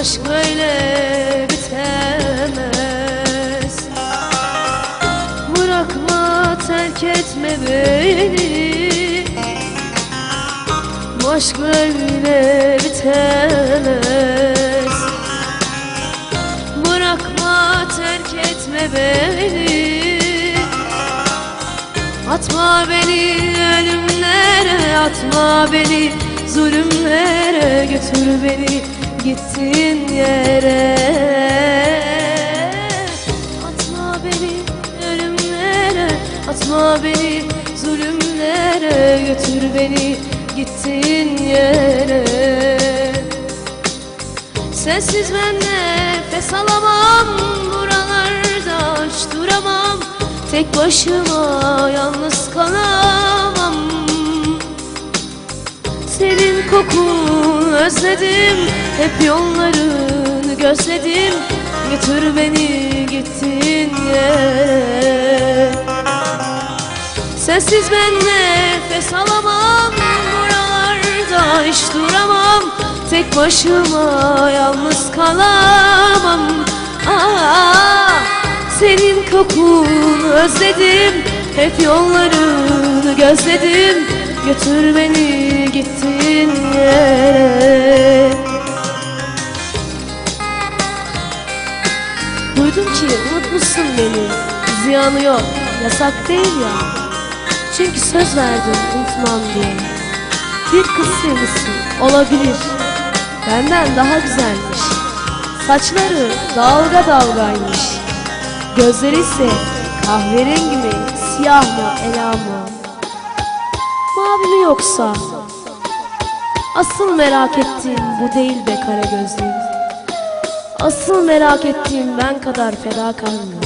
aşk böyle bitemez. Bırakma terk etme beni. Bu aşk böyle bitemez. Bırakma terk etme beni. Atma beni ölümlere Atma beni zulümlere Götür beni gittiğin yere. Atma beni ölümlere Atma beni zulümlere. Götür beni gittiğin yere. Sensiz ben nefes alamam Buralarda hiç duramam. Tek başıma yalnız kalamam. Senin kokunu özledim. Hep yollarını gözledim. Götür beni gittiğin yere Sensiz ben nefes alamam. Buralarda hiç duramam. Tek başıma yalnız kalamam. Aa, Senin kokunu özledim. Hep yollarını gözledim Götür beni gittiğin yere. Duydum ki unutmuşsun beni. Ziyanı yok, yasak değil ya. Çünkü söz verdim unutmam diye. Bir kız sevgisi olabilir. Benden daha güzelmiş. Saçları dalga dalgaymış. Gözleri ise kahverengi mi, siyah mı, ela mı? Mavi mi yoksa? Asıl merak ettiğim bu değil be kara gözlüm Asıl merak ettiğim ben kadar fedakar mı?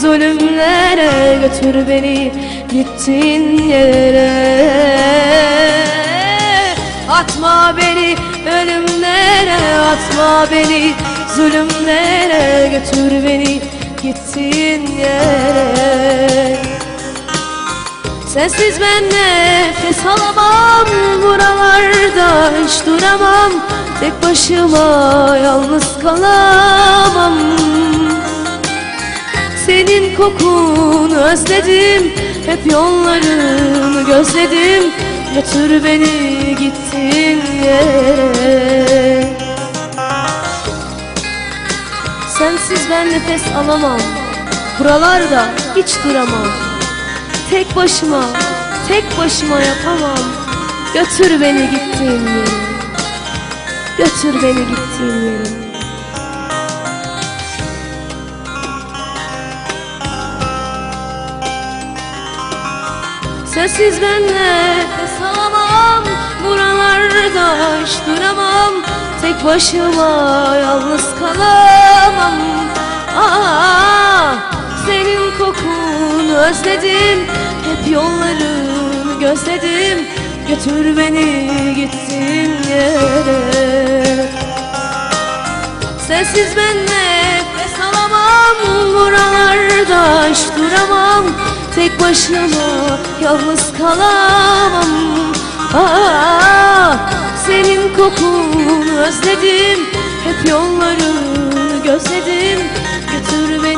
zulümlere Götür beni gittiğin yere. Atma beni ölümlere Atma beni zulümlere Götür beni gittiğin yere. Sensiz ben nefes alamam Buralarda hiç duramam. Tek başıma yalnız kalamam Senin kokunu özledim Hep yollarını gözledim. Götür beni gittiğin yere. Sensiz ben nefes alamam Buralarda hiç duramam. Tek başıma, tek başıma yapamam. Götür beni gittiğin yere. Götür beni gittiğin yere Sensiz ben nefes alamam Buralarda hiç duramam. Tek başıma yalnız kalamam. Aa, Senin kokunu özledim. Hep yollarını gözledim. Götür beni gittiğin yere. Sensiz ben nefes alamam Buralarda hiç duramam Tek başıma yalnız kalamam. Aa, Senin kokunu özledim Hep yollarını gözledim. Götür beni